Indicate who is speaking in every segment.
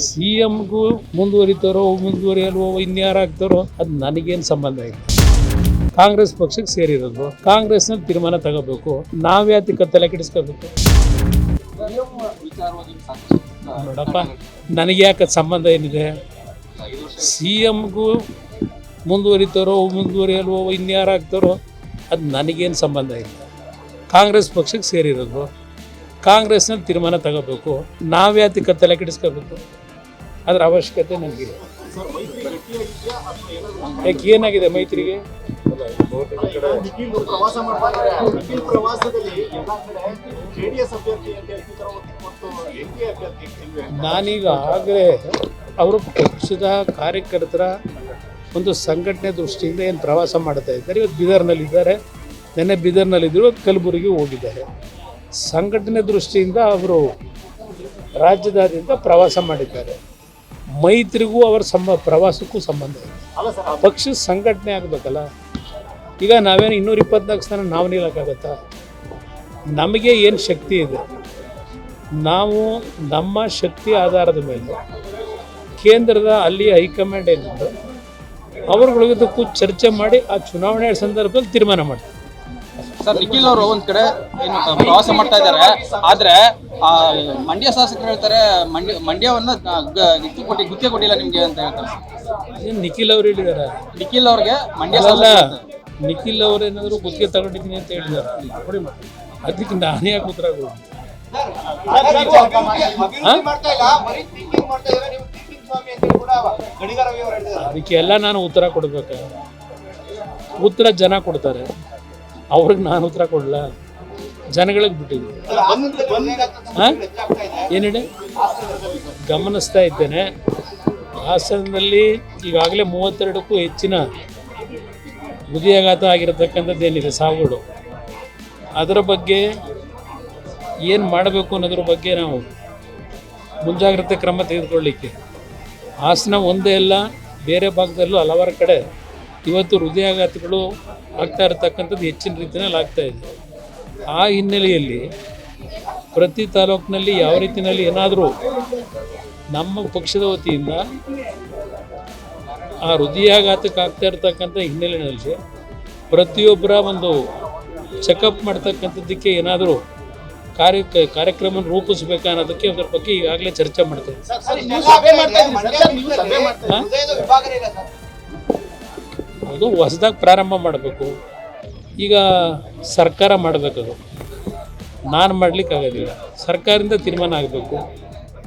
Speaker 1: C ಎಮ್ಗೂ ಮುಂದುವರಿತಾರೋ, ಮುಂದುವರಿಯಲ್ವೋ ಇನ್ಯಾರು ಆಗ್ತಾರೋ ಅದು ನನಗೇನು ಸಂಬಂಧ ಇಲ್ಲ. ಕಾಂಗ್ರೆಸ್ ಪಕ್ಷಕ್ಕೆ ಸೇರಿರೋದು ಕಾಂಗ್ರೆಸ್ನಲ್ಲಿ ತೀರ್ಮಾನ ತಗೋಬೇಕು ನಾವ್ಯಾತಿಕ ತಲೆ ಕೆಡಿಸ್ಕೋಬೇಕು. ನೋಡಪ್ಪ, ನನಗೆ ಯಾಕೆ ಸಂಬಂಧ ಏನಿದೆ? ಸಿ ಎಮ್ಗೂ ಮುಂದುವರಿತಾರೋ, ಮುಂದುವರಿಯಲ್ವೋ ಇನ್ಯಾರು ಆಗ್ತಾರೋ ಅದು ನನಗೇನು ಸಂಬಂಧ ಇಲ್ಲ. ಕಾಂಗ್ರೆಸ್ ಪಕ್ಷಕ್ಕೆ ಸೇರಿರೋದು ಕಾಂಗ್ರೆಸ್ನಲ್ಲಿ ತೀರ್ಮಾನ ತಗೋಬೇಕು ನಾವ್ಯಾತಿಕ ತಲೆ ಕೆಡಿಸ್ಕೋಬೇಕು. ಅದರ ಅವಶ್ಯಕತೆ ನನಗಿದೆ ಯಾಕೆ ಏನಾಗಿದೆ ಮೈತ್ರಿಗೆ? ನಾನೀಗ ಆಗಲೇ ಅವರು ಪಕ್ಷದ ಕಾರ್ಯಕರ್ತರ ಒಂದು ಸಂಘಟನೆ ದೃಷ್ಟಿಯಿಂದ ಏನು ಪ್ರವಾಸ ಮಾಡ್ತಾ ಇದ್ದಾರೆ, ಇವತ್ತು ಬೀದರ್ನಲ್ಲಿದ್ದಾರೆ ನೆನ್ನೆ ಬೀದರ್ನಲ್ಲಿದ್ದರು ಇವತ್ತು ಕಲಬುರಗಿ ಹೋಗಿದ್ದಾರೆ. ಸಂಘಟನೆ ದೃಷ್ಟಿಯಿಂದ ಅವರು ರಾಜ್ಯದಾದ್ಯಂತ ಪ್ರವಾಸ ಮಾಡಿದ್ದಾರೆ. ಮೈತ್ರಿಗೂ ಅವರ ಸಂಬ ಪ್ರವಾಸಕ್ಕೂ ಸಂಬಂಧ ಇದೆ ಪಕ್ಷ ಸಂಘಟನೆ ಆಗಬೇಕಲ್ಲ? ಈಗ ನಾವೇನು ಇನ್ನೂರ ಇಪ್ಪತ್ನಾಲ್ಕು ಸ್ಥಾನ ನಾವು ನಿಲ್ಲಕ್ಕಾಗತ್ತಾ? ನಮಗೆ ಏನು ಶಕ್ತಿ ಇದೆ? ನಾವು ನಮ್ಮ ಶಕ್ತಿ ಆಧಾರದ ಮೇಲೆ ಕೇಂದ್ರದ ಅಲ್ಲಿ ಹೈಕಮಾಂಡ್ ಏನಿದೆ ಅವರುಗಳಿಗೂ ಚರ್ಚೆ ಮಾಡಿ ಆ ಚುನಾವಣೆ ಸಂದರ್ಭದಲ್ಲಿ ತೀರ್ಮಾನ ಮಾಡ್ತಾರೆ
Speaker 2: ಸರ್ ನಿಖಿಲ್ ಅವರು ಒಂದ್ ಕಡೆ ಏನು ಪ್ರವಾಸ ಮಾಡ್ತಾ ಇದ್ದಾರೆ. ಆದ್ರೆ ಆ ಮಂಡ್ಯ ಶಾಸಕರು ಹೇಳ್ತಾರೆ ಮಂಡ್ಯ ಮಂಡ್ಯವನ್ನ ಗುತ್ತಿಗೆ ಕೊಟ್ಟಿ ಗುತ್ತಿಗೆ ಕೊಟ್ಟಿಲ್ಲ ನಿಮ್ಗೆ ಅಂತ ಹೇಳ್ತಾರೆ.
Speaker 1: ಏನು ನಿಖಿಲ್ ಅವ್ರು ಹೇಳಿದಾರೆ?
Speaker 2: ನಿಖಿಲ್ ಅವ್ರಿಗೆ ಮಂಡ್ಯ
Speaker 1: ಅಲ್ಲ ನಿಖಿಲ್ ಏನಾದ್ರು ಗುತ್ತಿಗೆ ತಗೊಂಡಿದ್ದೀನಿ ಅಂತ ಹೇಳಿದಾರೆ? ಅದಕ್ಕೆ ನಾನೇ ಯಾಕೆ ಉತ್ತರ
Speaker 3: ಅವರು
Speaker 1: ಅದಕ್ಕೆಲ್ಲ ನಾನು ಉತ್ತರ ಕೊಡ್ಬೇಕು? ಉತ್ತರ ಜನ ಕೊಡ್ತಾರೆ. ಅವ್ರಿಗೆ ನಾನು ಉತ್ತರ ಕೊಡಲ್ಲ ಜನಗಳಿಗೆ ಬಿಟ್ಟಿದ್ದೀನಿ ಹಾಂ? ಗಮನಿಸ್ತಾ ಇದ್ದೇನೆ. ಹಾಸನದಲ್ಲಿ ಈಗಾಗಲೇ ಮೂವತ್ತೆರಡಕ್ಕೂ ಹೆಚ್ಚಿನ ಹೃದಯಾಘಾತ ಆಗಿರತಕ್ಕಂಥದ್ದು ಏನಿದೆ? ಸಾವುಗಳು ಅದರ ಬಗ್ಗೆ ಏನು ಮಾಡಬೇಕು ಅನ್ನೋದ್ರ ಬಗ್ಗೆ ನಾವು ಮುಂಜಾಗ್ರತೆ ಕ್ರಮ ತೆಗೆದುಕೊಳ್ಳಿಕ್ಕೆ. ಹಾಸನ ಒಂದೇ ಅಲ್ಲ, ಬೇರೆ ಭಾಗದಲ್ಲೂ ಹಲವಾರು ಕಡೆ ಇವತ್ತು ಹೃದಯಾಘಾತಗಳು ಆಗ್ತಾ ಇರತಕ್ಕಂಥದ್ದು ಹೆಚ್ಚಿನ ರೀತಿಯಲ್ಲಿ ಆಗ್ತಾ ಇದೆ. ಆ ಹಿನ್ನೆಲೆಯಲ್ಲಿ ಪ್ರತಿ ತಾಲೂಕಿನಲ್ಲಿ ಯಾವ ರೀತಿಯಲ್ಲಿ ಏನಾದರೂ ನಮ್ಮ ಪಕ್ಷದ ವತಿಯಿಂದ ಆ ಹೃದಯಾಘಾತಕ್ಕೆ ಆಗ್ತಾ ಇರತಕ್ಕಂಥ ಹಿನ್ನೆಲೆಯಲ್ಲಿ ಪ್ರತಿಯೊಬ್ಬರ ಒಂದು ಚೆಕಪ್ ಮಾಡ್ತಕ್ಕಂಥದ್ದಕ್ಕೆ ಏನಾದರೂ ಕಾರ್ಯ ಕಾರ್ಯಕ್ರಮ ರೂಪಿಸ್ಬೇಕಾ ಅನ್ನೋದಕ್ಕೆ ಅದ್ರ ಬಗ್ಗೆ ಈಗಾಗಲೇ ಚರ್ಚೆ ಮಾಡ್ತಾ ಇದ್ದೀವಿ. ಅದು ಹೊಸದಾಗಿ ಪ್ರಾರಂಭ ಮಾಡಬೇಕು. ಈಗ ಸರ್ಕಾರ ಮಾಡಬೇಕದು ನಾನು ಮಾಡ್ಲಿಕ್ಕೆ ಆಗೋದಿಲ್ಲ ಸರ್ಕಾರದಿಂದ ತೀರ್ಮಾನ ಆಗಬೇಕು.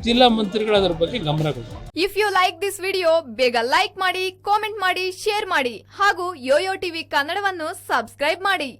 Speaker 1: ಜಿಲ್ಲಾ ಮಂತ್ರಿಗಳು ಅದರ ಬಗ್ಗೆ ಗಮನ ಕೊಡಿ
Speaker 4: if you like this video ಬೇಗ ಲೈಕ್ ಮಾಡಿ ಕಾಮೆಂಟ್ ಮಾಡಿ ಶೇರ್ ಮಾಡಿ, ಹಾಗೂ ಯೋಯೋ ಟಿವಿ ಕನ್ನಡವನ್ನು ಸಬ್ಸ್ಕ್ರೈಬ್ ಮಾಡಿ.